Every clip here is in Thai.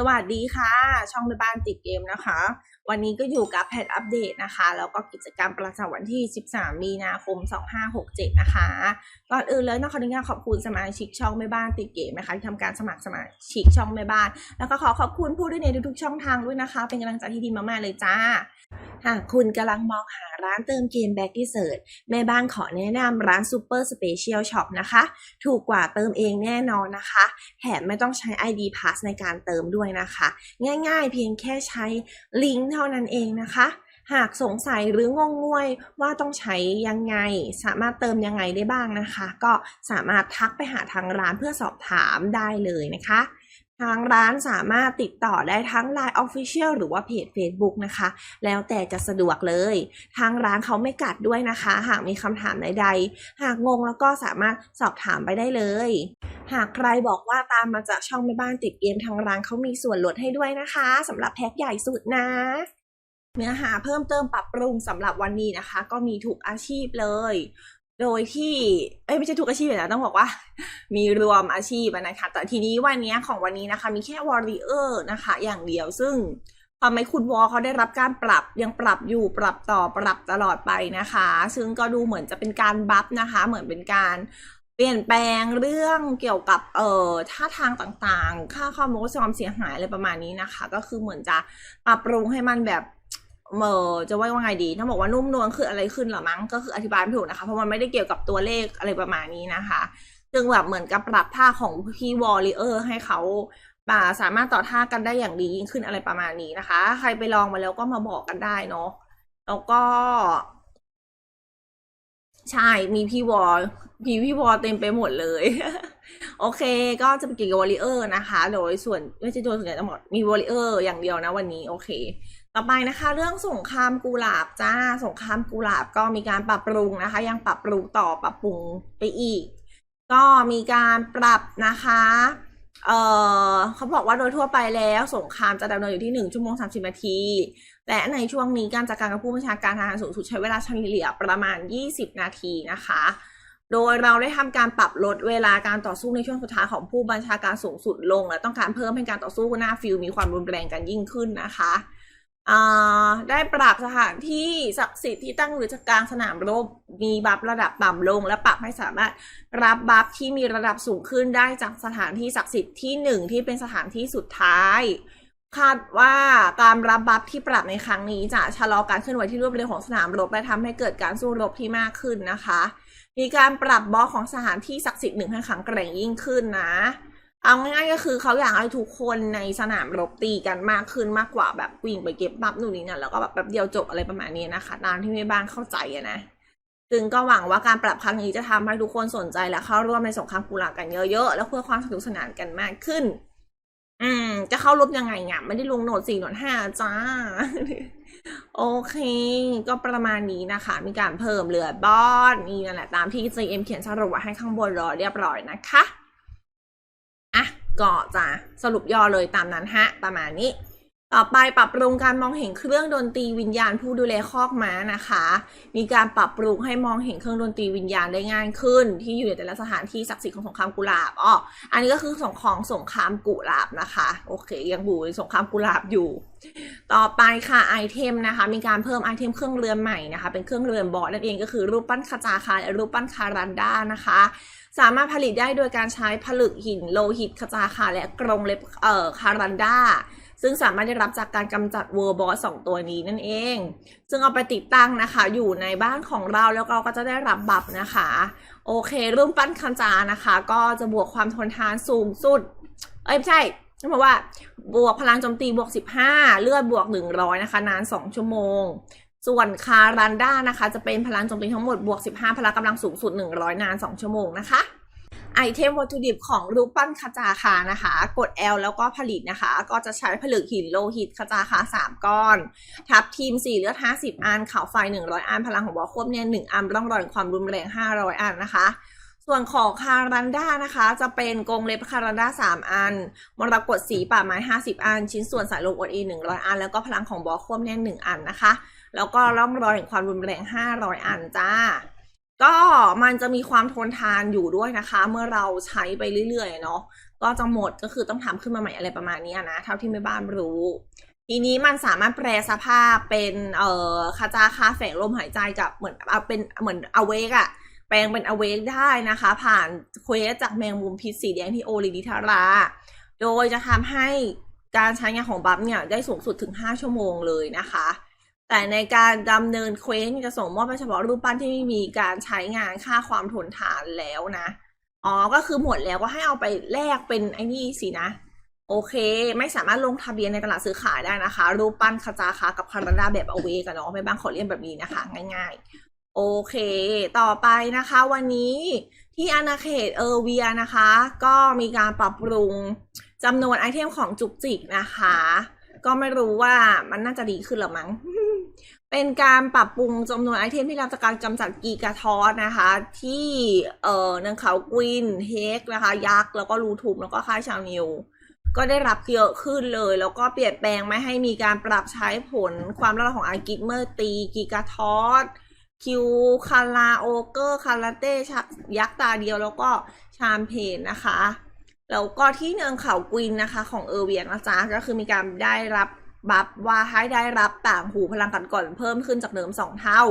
สวัสดีค่ะ ช่องแม่บ้านติดเกมนะคะ วันนี้ก็อยู่กับแพทอัปเดตนะคะ แล้วก็กิจกรรมประจำวันที่ 13 มีนาคม 2567 นะคะ ก่อนอื่นเลยนะคะขออนุญาตขอบคุณสมาชิกช่องแม่บ้านติดเกมนะคะที่ทำการสมัครสมาชิกช่องแม่บ้าน แล้วก็ขอขอบคุณผู้ด้วยในทุกๆช่องทางด้วยนะคะ เป็นกำลังใจที่ดีมากๆเลยจ้า หากคุณกำลังมองหาร้านเติมเกมแบ็กที่เสิร์ชแม่บ้านขอแนะนำร้านซูเปอร์สเปเชียลช็อปนะคะ ถูกกว่าเติมเองแน่นอนนะคะ แถมไม่ต้องใช้ ID Pass ในการเติมด้วยนะคะ ง่ายๆเพียงแค่ใช้ลิงก์เท่านั้นเองนะคะหากสงสัยหรืองงงวยว่าต้องใช้ยังไง สามารถเติมยังไงได้บ้างนะคะ ก็สามารถทักไปหาทางร้านเพื่อสอบถามได้เลยนะคะ ทางร้านสามารถติดต่อได้ทั้ง Line Official หรือว่าเพจ Facebook นะคะ แล้วแต่จะสะดวกเลย ทางร้านเขาไม่กัดด้วยนะคะ หากมีคำถามใดๆ หากงงแล้วก็สามารถสอบถามไปได้เลย หากใครบอกว่าตามมาจากช่องแม่บ้านติดเกมทางร้านเขามีส่วนลดให้ด้วยนะคะสำหรับแพ็คใหญ่สุดนะเนื้อหาเพิ่มเติมปรับปรุงสำหรับวันนี้นะคะ ก็มีทุกอาชีพเลย โดยที่เอ้ยไม่ใช่ทุกอาชีพนะต้องบอกว่า มีรวมอาชีพนะคะแต่ทีนี้วันนี้ของวันนี้นะคะ มีแค่วอริเออร์นะคะ อย่างเดียวซึ่งทำให้คุณวอเขาได้รับการปรับยังปรับอยู่ปรับต่อปรับตลอดไปนะคะ ซึ่งก็ดูเหมือนจะเป็นการบัฟนะคะ เหมือนเป็นการเปลี่ยนแปลงเรื่องเกี่ยวกับเอ่อท่าทางต่างๆ ค่าข้อมูลความเสียหายอะไรประมาณนี้นะคะ ก็คือเหมือนจะปรับปรุงให้มันแบบ เออจะว่าว่าไงดีถ้าบอกว่านุ่มนวลคืออะไรขึ้นหรอมั้งก็คืออธิบายไม่ถูกนะคะ เพราะมันไม่ได้เกี่ยวกับตัวเลขอะไรประมาณนี้นะคะซึ่งแบบเหมือนกับปรับท่าของพี่วอลเลอร์ให้เขาป่าสามารถต่อท่ากันได้อย่างดียิ่งขึ้นอะไรประมาณนี้นะคะ ใครไปลองมาแล้วก็มาบอกกันได้เนาะแล้วก็ ใช่มีพี่วอลพี่พี่วอลเต็มไปหมดเลย โอเค ก็จะเป็นเกี่ยวกับวอลเลอร์นะคะ โดยส่วนไม่ใช่โดยส่วนใหญ่ทั้งหมดมีวอลเลอร์อย่างเดียวนะวันนี้ โอเค ต่อไปนะคะเรื่องสงครามกุหลาบจ้าสงครามกุหลาบก็มีการปรับปรุงนะคะ ยังปรับปรุงต่อปรับปรุงไปอีก ก็มีการปรับนะคะเออเขาบอกว่าโดยทั่วไปแล้วสงครามจะดำเนินอยู่ที่ 1 ชั่วโมง 30 นาที และในช่วงนี้การจัดการกับผู้บัญชาการทหารสูงสุดใช้เวลาเฉลี่ยประมาณ 20 นาทีนะคะ โดยเราได้ทำการปรับลดเวลาการต่อสู้ในช่วงสุดท้ายของผู้บัญชาการสูงสุดลง และต้องการเพิ่มให้การต่อสู้หน้าฟิลมีความรุนแรงกันยิ่งขึ้นนะคะ ได้ปรับสถานที่ศักดิ์สิทธิ์ที่ตั้งหรือยู่กลางสนามรบมีบัฟระดับต่ำลง และปรับให้สามารถรับบัฟที่มีระดับสูงขึ้นได้จากสถานที่ศักดิ์สิทธิ์ที่หนึ่งที่เป็นสถานที่สุดท้าย คาดว่าการรับบัฟที่ปรับในครั้งนี้จะชะลอการเคลื่อนไหวที่รวดเร็วของสนามรบและทำให้เกิดการสู้รบที่มากขึ้นนะคะ มีการปรับบล็อกของสถานที่ศักดิ์สิทธิ์หนึ่งให้ข็งแกร่งยิ่งขึ้นนะ เอาง่ายๆก็คือเขาอยากให้ทุกคนในสนามรบตีกันมากขึ้นมากกว่าแบบวิ่งไปเก็บบัฟนู่นนี่นั่นแล้วก็แบบแป๊บเดียวจบอะไรประมาณนี้นะคะตามที่แม่บ้านเข้าใจอะนะซึ่งก็หวังว่าการปรับครั้งนี้จะทำให้ทุกคนสนใจและเข้าร่วมในสงครามกุหลาบกันเยอะๆแล้วเพื่อความสนุกสนานกันมากขึ้น อืม จะเข้ารบยังไงเนี่ยไม่ได้ลงโหนดสี่โหนดห้าจ้า โอเค ก็ประมาณนี้นะคะ มีการเพิ่มเหลือบอสนี่นั่นแหละตามที่ GM เขียนสรุปไว้ให้ข้างบนรอเรียบร้อยนะคะ ก็จะสรุปย่อเลยตามนั้นฮะ ประมาณนี้ ต่อไปปรับปรุงการมองเห็นเครื่องดนตรีวิญญาณผู้ดูแลคอกม้านะคะ มีการปรับปรุงให้มองเห็นเครื่องดนตรีวิญญาณได้ง่ายขึ้น ที่อยู่ในแต่ละสถานที่ศักดิ์สิทธิ์ของสงครามกุหลาบอ๋ออันนี้ก็คือสงของสงครามกุหลาบนะคะ โอเค ยังอยู่ในสงครามกุหลาบอยู่ ต่อไปค่ะไอเทมนะคะ มีการเพิ่มไอเทมเครื่องเรือนใหม่นะคะ เป็นเครื่องเรือนบอสนั่นเองก็คือรูปปั้นคาจาคาและรูปปั้นคารันดานะคะสามารถผลิตได้โดยการใช้ผลึกหินโลหิตคาจาคาและกรงเล็บเอ่อคารันดา ซึ่งสามารถได้รับจากการกำจัดเวอร์บอสสองตัวนี้นั่นเอง ซึ่งเอาไปติดตั้งนะคะ อยู่ในบ้านของเราแล้วเราก็จะได้รับบัฟนะคะ โอเครูปปั้นคันจานะคะ ก็จะบวกความทนทานสูงสุด เอ้ยไม่ใช่ต้องบอกว่าบวกพลังโจมตีบวก 15 เลือดบวก 100 นะคะ นาน 2 ชั่วโมง ส่วนคารันด้านะคะ จะเป็นพลังโจมตีทั้งหมดบวก 15 พลังกำลังสูงสุด 100 นาน 2 ชั่วโมงนะคะ ไอเทมวัตถุดิบของรูปปั้นคาจาคานะคะ กด L แล้วก็ผลิตนะคะ ก็จะใช้ผลึกหินโลหิตคาจาคา3 ก้อน ทับทีม 4 เลือด 50 อันข่าวไฟ 100 อัน พลังของบอควบเนี่ย1อันร่องรอยความรุนแรง 500 อันนะคะส่วนของคารันด้านะคะ จะเป็นกรงเล็บคารันด้า3 อัน มรกตสีป่าไม้ 50 อัน ชิ้นส่วนสายลมอดอี100อัน แล้วก็พลังของบอควบเนี่ย1อันนะคะ แล้วก็ร่องรอยแห่งความรุนแรง 500 อันจ้า ก็มันจะมีความทนทานอยู่ด้วยนะคะ เมื่อเราใช้ไปเรื่อยๆเนาะก็จะหมดก็คือต้องทำขึ้นมาใหม่อะไรประมาณนี้นะ เท่าที่แม่บ้านรู้ทีนี้มันสามารถแปลสภาพเป็นเอ่อคาจาคาแฝงลมหายใจกับเหมือนเอาเป็นเหมือนอเวกอะแปลงเป็นอเวกได้นะคะ ผ่านเควสจากแมงมุมพิษสีแดงที่โอริดิทารา โดยจะทำให้การใช้งานของบัฟเนี่ยได้สูงสุดถึง 5 ชั่วโมงเลยนะคะ แต่ในการดำเนินเควสจะส่งมอบเฉพาะรูปปั้นที่ไม่มีการใช้งานค่าความทนทานแล้วนะ อ๋อ ก็คือหมดแล้วก็ให้เอาไปแลกเป็นไอ้นี่สินะ โอเค ไม่สามารถลงทะเบียนในตลาดซื้อขายได้นะคะ รูปปั้นคาจาคากับคาราดาแบบเอาเวกันเนาะไม่บ้างขอเรียนแบบนี้นะคะ ง่าย ๆ โอเค ต่อไปนะคะ วันนี้ที่อาณาเขตเออร์เวียนะคะ ก็มีการปรับปรุงจำนวนไอเทมของจุกจิกนะคะ ก็ไม่รู้ว่ามันน่าจะดีขึ้นหรือมั้ง เป็นการปรับปรุงจำนวนไอเทมที่รับจากการกำจัดกีกาทอสนะคะ ที่เอ่อเนืองเขากวินเฮกนะคะ ยักษ์ แล้วก็รูทูมแล้วก็ค่ายชาวนิว ก็ได้รับเยอะขึ้นเลย แล้วก็เปลี่ยนแปลงไม่ให้มีการปรับใช้ผลความร้อนของอากิเมอร์ตีกีกาทอสคิวคาราโอเกอร์คาราเต้ชักยักษ์ตาเดียวแล้วก็ชามเพนนะคะ แล้วก็ที่เนืองเขากวินนะคะ ของเออร์เวียนะจ๊ะก็คือมีการได้รับ บัฟว่าให้ได้รับต่างหูพลังกันก่อนเพิ่มขึ้นจากเดิมสองเท่า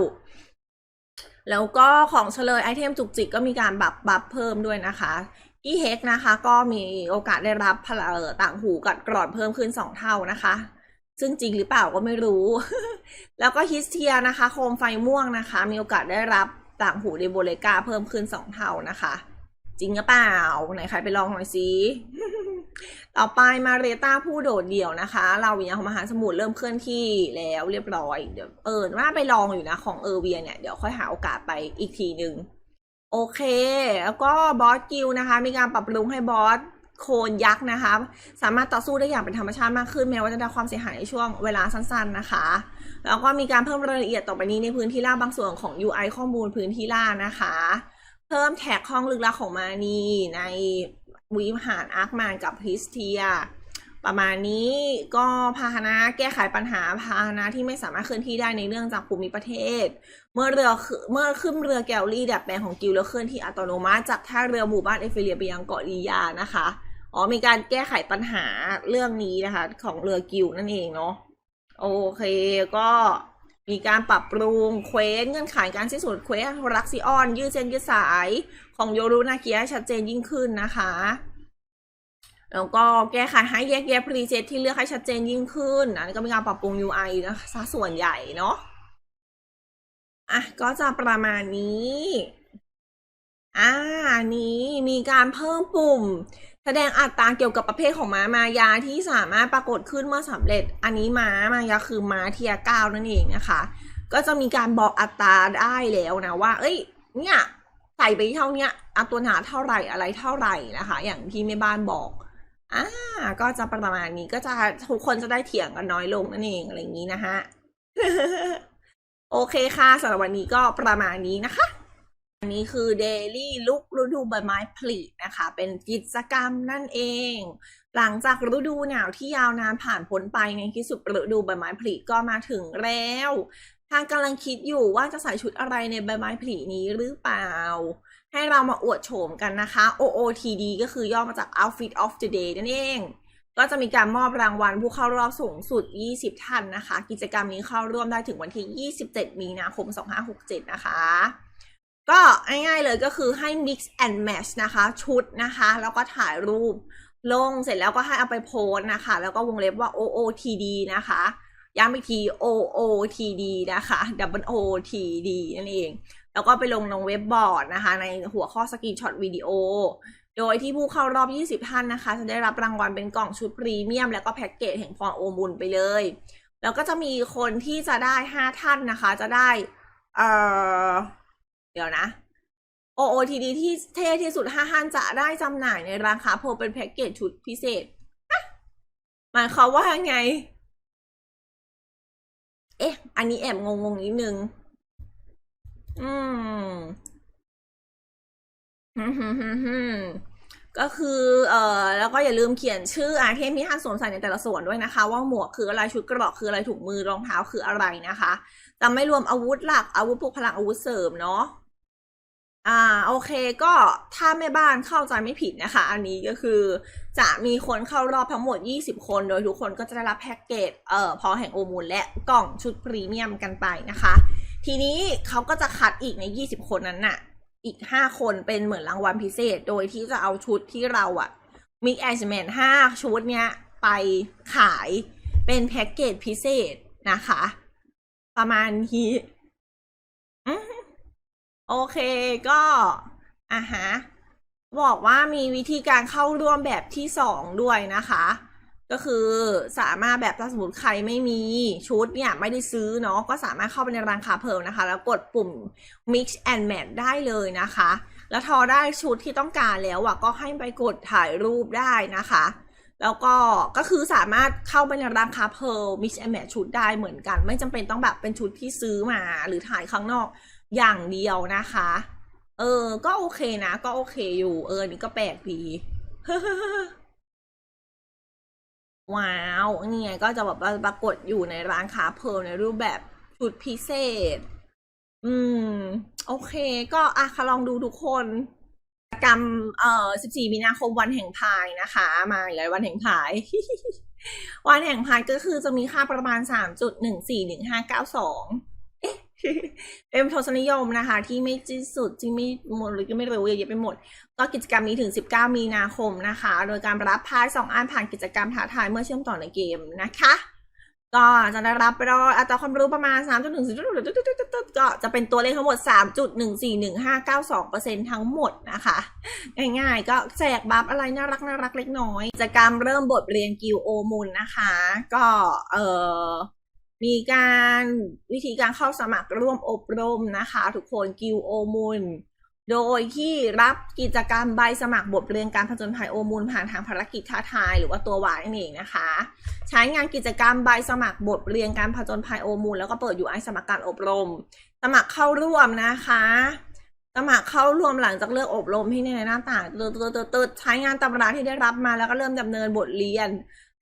แล้วก็ของเฉลยไอเทมจุกจิกก็มีการบัฟบัฟเพิ่มด้วยนะคะที่เฮกนะคะ ก็มีโอกาสได้รับพลังต่างหูกัดกร่อนเพิ่มขึ้นสองเท่านะคะซึ่งจริงหรือเปล่าก็ไม่รู้ แล้วก็ฮิสเทียนะคะ โคมไฟม่วงนะคะ มีโอกาสได้รับต่างหูเดโบเลกาเพิ่มขึ้นสองเท่านะคะ จริงหรือเปล่า ไหนใครไปลองหน่อยสิ ต่อไปมาเรต้าผู้โดดเดี่ยวนะคะ เราวิญญาณของมหาสมุทรเริ่มเคลื่อนที่แล้วเรียบร้อยเดี๋ยวเออว่าไปลองอยู่นะของเออเวียเนี่ยเดี๋ยวค่อยหาโอกาสไปอีกทีหนึ่งโอเค แล้วก็บอสกิลนะคะ มีการปรับปรุงให้บอสโคนยักษ์นะคะ สามารถต่อสู้ได้อย่างเป็นธรรมชาติมากขึ้นแม้ว่าจะได้ความเสียหายในช่วงเวลาสั้นๆนะคะ แล้วก็มีการเพิ่มรายละเอียดต่อไปนี้ในพื้นที่ล่าบางส่วนของ UI ข้อมูลพื้นที่ล่านะคะ เพิ่มแท็กห้องลึกลับของมานีในวิหารอาร์คมานกับคริสเทีย ประมาณนี้ก็พาหนะแก้ไขปัญหาพาหนะที่ไม่สามารถเคลื่อนที่ได้ในเรื่องจากภูมิประเทศ เมื่อเรือเมื่อขึ้นเรือแกลลี่ดัดแปลงของกิลแล้วเคลื่อนที่อัตโนมัติจากท่าเรือหมู่บ้านเอฟิเลียไปยังเกาะลียานะคะอ๋อมีการแก้ไขปัญหาเรื่องนี้นะคะ ของเรือกิลนั่นเองเนาะโอเคก็ มีการปรับปรุงเควสเงื่อนไขการสิ้นสุดเควสรักซิออน ยืดเส้นยืดสายของโยรุนาเกียชัดเจนยิ่งขึ้นนะคะ แล้วก็แก้ไขให้แยกแยะพรีเซตที่เลือกให้ชัดเจนยิ่งขึ้น อันนี้ก็มีการปรับปรุง UI นะคะซะส่วนใหญ่เนาะอะก็จะประมาณนี้อ่านนี้มีการเพิ่มปุ่ม แสดงอัตราเกี่ยวกับประเภทของม้ามายาที่สามารถปรากฏขึ้นเมื่อสำเร็จ อันนี้ม้ามายาคือม้าเทียเก้านั่นเองนะคะ ก็จะมีการบอกอัตราได้แล้วนะว่า เอ้ย เนี่ยใส่ไปเท่าเนี้ยอัตัวหนาเท่าไหร่อะไรเท่าไหร่นะคะ อย่างที่แม่บ้านบอกอ่าก็จะประมาณนี้ก็จะทุกคนจะได้เถียงกันน้อยลงนั่นเองอะไรอย่างนี้นะฮะโอเคค่ะสำหรับวันนี้ก็ประมาณนี้นะคะ อันนี้คือ Daily Look ฤดูใบไม้ผลินะคะ เป็นกิจกรรมนั่นเอง หลังจากฤดูหนาวที่ยาวนานผ่านพ้นไปในที่สุดฤดูใบไม้ผลิก็มาถึงแล้ว ทางกำลังคิดอยู่ว่าจะใส่ชุดอะไรในใบไม้ผลินี้หรือเปล่า ให้เรามาอวดโฉมกันนะคะ OOTD ก็คือย่อมาจาก Outfit of the Day นั่นเอง ก็จะมีการมอบรางวัลผู้เข้ารอบสูงสุด 20 ท่านนะคะ กิจกรรมนี้เข้าร่วมได้ถึงวันที่ 27 มีนาคม 2567 นะคะ ก็ง่ายๆเลยก็คือให้ mix and match นะคะ ชุดนะคะ แล้วก็ถ่ายรูปลงเสร็จแล้วก็ให้เอาไปโพสนะคะ แล้วก็วงเล็บว่า OOTD นะคะย้ำอีกที OOTD นะคะ double OTD นั่นเอง แล้วก็ไปลงลงเว็บบอร์ดนะคะ ในหัวข้อสกรีนช็อตวิดีโอ โดยที่ผู้เข้ารอบ 20 ท่านนะคะ จะได้รับรางวัลเป็นกล่องชุดพรีเมียม แล้วก็แพ็กเกจแห่งพรโอมุลไปเลย แล้วก็จะมีคนที่จะได้ 5 ท่านนะคะ จะได้เอ่อ เดี๋ยวนะ OOTD ที่เท่ที่สุด5ท่านจะได้จำหน่ายในราคาโพเป็นแพ็กเกจชุดพิเศษหมายความว่าไง เอ๊ะ อันนี้แอบงงๆนิดนึง อืมฮึฮึฮึก็คือ เอ่อ แล้วก็อย่าลืมเขียนชื่ออาเทมที่ท่านสวมใส่ในแต่ละส่วนด้วยนะคะ ว่าหมวกคืออะไร ชุดกราะคืออะไร ถุงมือ รองเท้าคืออะไรนะคะจะไม่รวมอาวุธหลัก อาวุธพวกพลังอาวุธเสริมเนาะ อ่าโอเคก็ถ้าแม่บ้านเข้าใจไม่ผิดนะคะ อันนี้ก็คือจะมีคนเข้ารอบทั้งหมด 20 คน โดยทุกคนก็จะได้รับแพ็กเกจเอ่อพอแห่งโอมูลและกล่องชุดพรีเมียมกันไปนะคะ ทีนี้เขาก็จะคัดอีกใน 20 คนนั้นน่ะ อีก 5 คนเป็นเหมือนรางวัลพิเศษ โดยที่จะเอาชุดที่เราอะมิกแอชแมน5ชุดเนี้ยไปขายเป็นแพ็กเกจพิเศษนะคะ ประมาณนี้อื โอเคก็อะฮะบอกว่ามีวิธีการเข้าร่วมแบบที่สองด้วยนะคะ ก็คือสามารถแบบถ้าสมมติใครไม่มีชุดเนี่ยไม่ได้ซื้อเนาะก็สามารถเข้าไปในร้านค้าเพิ่มนะคะ แล้วกดปุ่ม mix and match ได้เลยนะคะ แล้วทอได้ชุดที่ต้องการแล้วอะก็ให้ไปกดถ่ายรูปได้นะคะ แล้วก็ก็คือสามารถเข้าไปในร้านค้าเพิ่ม mix and match ชุดได้เหมือนกัน ไม่จำเป็นต้องแบบเป็นชุดที่ซื้อมาหรือถ่ายข้างนอก อย่างเดียวนะคะ เออ ก็โอเคนะ ก็โอเคอยู่ เออนี่ก็แปลกดีว้าวนี่ไงก็จะแบบปรากฏอยู่ในร้านค้าเพร์ลในรูปแบบชุดพิเศษ อืม โอเค ก็อะคะลองดูทุกคนกิจกรรมเอ่อ14 มีนาคมวันแห่งพายนะคะ มาอีกแล้ววันแห่งพาย วันแห่งพายก็คือจะมีค่าประมาณ 3.141592 เป็นทศนิยมนะคะ ที่ไม่ที่สุดที่ไม่หมดหรือก็ไม่รู้เยอะแยะไปหมด ก็กิจกรรมนี้ถึง 19 มีนาคมนะคะ โดยการรับพายสองอันผ่านกิจกรรมท้าทายเมื่อเชื่อมต่อในเกมนะคะ ก็จะได้รับไปรออัตราความรู้ประมาณ3.1ก็จะเป็นตัวเลขทั้งหมด 3.141592%ทั้งหมดนะคะ ง่ายๆ ก็แจกบัฟอะไรน่ารักน่ารักเล็กน้อย กิจกรรมเริ่มบทเรียนกิวโอมูลนะคะ ก็เออ มีการวิธีการเข้าสมัครร่วมอบรมนะคะ ทุกคนกิวโอมูลโดยที่รับกิจกรรมใบสมัครบทเรียนการผจญภัยโอมูลผ่านทางภารกิจท้าทายหรือว่าตัววายนั่นเองนะคะ ใช้งานกิจกรรมใบสมัครบทเรียนการผจญภัยโอมูลแล้วก็เปิดอยู่ไอสมัครการอบรม สมัครเข้าร่วมนะคะ สมัครเข้าร่วมหลังจากเลือกอบรมที่ในหน้าต่างตืดตืดตืดตืดใช้งานตำราที่ได้รับมาแล้วก็เริ่มดำเนินบทเรียน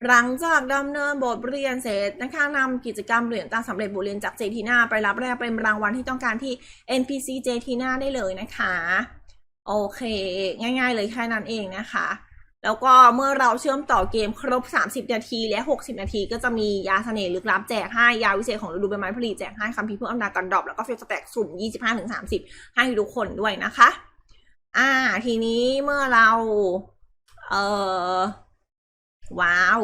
หลังจากดำเนินบทเรียนเสร็จนะคะนำกิจกรรมเหรียญตามสำเร็จบทเรียนจากเจทีนาไปรับแรกเป็นรางวัลที่ต้องการที่ NPC เจทีนาได้เลยนะคะ โอเค ง่าย ๆ เลยแค่นั้นเองนะคะ แล้วก็เมื่อเราเชื่อมต่อเกมครบ 30 นาทีและ 60 นาที ก็จะมียาเสน่ห์ลึกลับแจกให้ยาวิเศษของฤดูใบไม้ผลิแจกให้คำพิพ์เพื่ออำนาจกันดรอปแล้วก็เฟลสแต็กสุ่ม 25-30 ให้ทุกคนด้วยนะคะ อ่า ทีนี้เมื่อเรา เออ ว้าว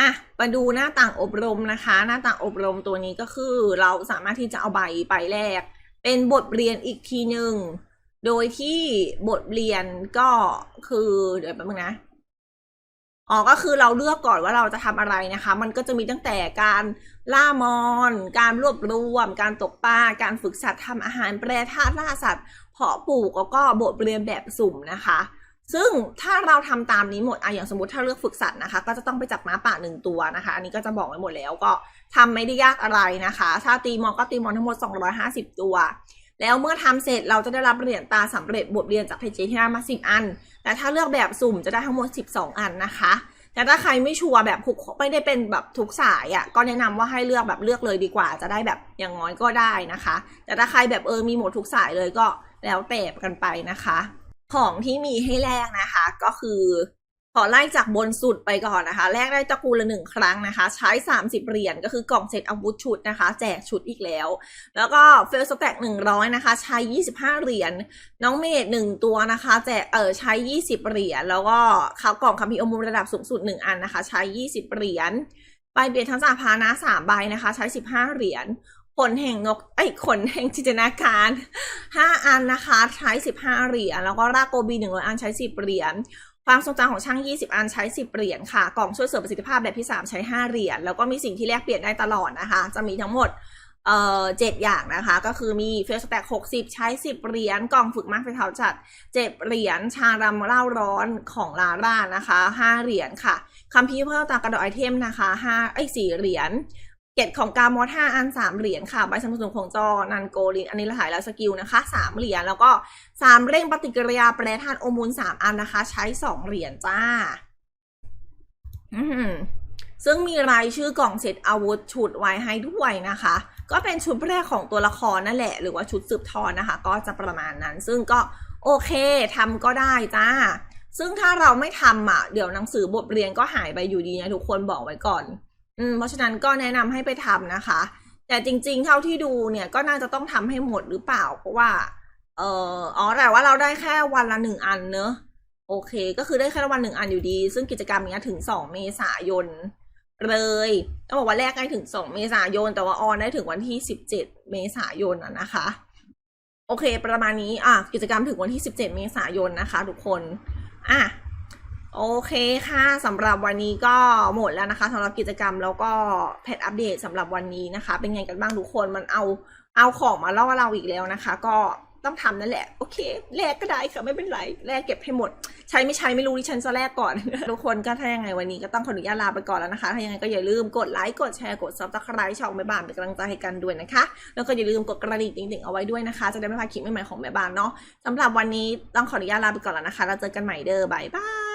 อะ มาดูหน้าต่างอบรมนะคะ หน้าต่างอบรมตัวนี้ก็คือเราสามารถที่จะเอาใบใบแรกเป็นบทเรียนอีกทีหนึ่ง โดยที่บทเรียนก็คือเดี๋ยวแป๊บนึงนะอ๋อก็คือเราเลือกก่อนว่าเราจะทำอะไรนะคะ มันก็จะมีตั้งแต่การล่ามอน การรวบรวม การตกปลา การฝึกสัตว์ทำอาหารแปรธาตุล่าสัตว์ เพาะปลูกแล้วก็บทเรียนแบบสุ่มนะคะ ซึ่งถ้าเราทำตามนี้หมดอะอย่างสมมติถ้าเลือกฝึกสัตว์นะคะ ก็จะต้องไปจับม้าป่าหนึ่งตัวนะคะ อันนี้ก็จะบอกไว้หมดแล้วก็ทำไม่ได้ยากอะไรนะคะ ถ้าตีมอนก็ตีมอนทั้งหมด 250 ตัว แล้วเมื่อทำเสร็จเราจะได้รับเหรียญตาสำเร็จบทเรียนจากเพจที่ได้มา 10 อัน แต่ถ้าเลือกแบบสุ่มจะได้ทั้งหมด 12 อันนะคะแต่ถ้าใครไม่ชัวร์แบบทุกไม่ได้เป็นแบบทุกสายอะ่ะก็แนะนำว่าให้เลือกแบบเลือกเลยดีกว่า จะได้แบบอย่างน้อยก็ได้นะคะ แต่ถ้าใครแบบเออมีหมดทุกสายเลยก็แล้วแต่กันไปนะคะ ของที่มีให้แลกนะคะ ก็คือ ขอไล่จากบนสุดไปก่อนนะคะแลกได้ตะกูลละหนึ่งครั้งนะคะ ใช้ 30 เหรียญก็คือกล่องเซตอาวุธชุดนะคะ แจกชุดอีกแล้ว แล้วก็เฟลสแต็กหนึ่งร้อยนะคะ ใช้ 25 เหรียญน้องเมดหนึ่งตัวนะคะ แจกเออใช้ 20 เหรียญแล้วก็ข้าวกล่องคัมภีร์อมูลระดับสูงสุด 1 อันนะคะ ใช้ 20 เหรียญใบเบียดทั้งสาพานะสามใบนะคะ ใช้ 15 เหรียญ ขนแห่งนกไอ้ขนแห่งจินตนาการ 5 อันนะคะ ใช้ 15 เหรียญแล้วก็รากโกบี100 อันใช้ 10 เหรียญความทรงจำของช่าง 20 อันใช้ 10 เหรียญค่ะ กล่องช่วยเสริมประสิทธิภาพแบบที่ 3 ใช้ 5 เหรียญแล้วก็มีสิ่งที่แลกเปลี่ยนได้ตลอดนะคะ จะมีทั้งหมดเอ่อเจ็ดอย่างนะคะ ก็คือมีเฟสแต็ก60ใช้10เหรียญกล่องฝึกมากไฟเท้าจัด7เหรียญชารำเล่าร้อนของลาร่านะคะ5เหรียญค่ะคัมภีร์เพิ่มตากระดอกไอเทมนะคะ5ไอ้ย4เหรียญ เกตของกามอท่าอันสามเหรียญค่ะใบสนับสนุนของจอนันโกลินอันนี้ละหายแล้วสกิลนะคะสามเหรียญแล้วก็สามเร่งปฏิกิริยาแปรธาตุโอมูลสามอันนะคะ ใช้สองเหรียญจ้า อืมซึ่งมีรายชื่อกล่องเสร็จอาวุธฉุดไว้ให้ด้วยนะคะ ก็เป็นชุดแรกของตัวละครนั่นแหละ หรือว่าชุดสืบทอดนะคะ ก็จะประมาณนั้น ซึ่งก็โอเคทำก็ได้จ้า ซึ่งถ้าเราไม่ทำอะเดี๋ยวหนังสือบทเรียนก็หายไปอยู่ดีนะทุกคนบอกไว้ก่อน อืมเพราะฉะนั้นก็แนะนำให้ไปทำนะคะ แต่จริงๆ เท่าที่ดูเนี่ยก็น่าจะต้องทำให้หมดหรือเปล่า เพราะว่า เอ่ออ๋อแต่ว่าเราได้แค่วันละหนึ่งอันเนอะโอเค ก็คือได้แค่วันหนึ่งอันอยู่ดี ซึ่งกิจกรรมเนี้ยถึงสองเมษายนเลยต้องบอกว่าแรกได้ถึงสองเมษายน แต่ว่าออนได้ถึงวันที่สิบเจ็ดเมษายนอะนะคะ โอเค ประมาณนี้อะกิจกรรมถึงวันที่สิบเจ็ดเมษายนนะคะ ทุกคน อะ โอเคค่ะสำหรับวันนี้ก็หมดแล้วนะคะสำหรับกิจกรรมแล้วก็แพทอัปเดตสำหรับวันนี้นะคะ เป็นไงกันบ้างทุกคนมันเอาเอาของมาล่อเราอีกแล้วนะคะ ก็ต้องทำนั่นแหละ โอเคแลกก็ได้ค่ะไม่เป็นไรแลกเก็บให้หมด ใช้ไม่ใช้ไม่รู้ดิฉันจะแลกก่อน ทุกคนก็ถ้ายังไงวันนี้ก็ต้องขออนุญาตลาไปก่อนแล้วนะคะ ถ้ายังไงก็อย่าลืมกดไลค์กดแชร์กดซับสไครต์ช่องแม่บ้านเป็นกำลังใจให้กันด้วยนะคะ แล้วก็อย่าลืมกดกระดิ่งติ๊งๆเอาไว้ด้วยนะคะ จะได้ไม่พลาดคลิปใหม่ๆของแม่บ้านเนาะสำหรับวันนี้ต้องขออนุญาตลาไปก่อนแล้วนะคะเราเจอกันใหม่เด้อบายบาย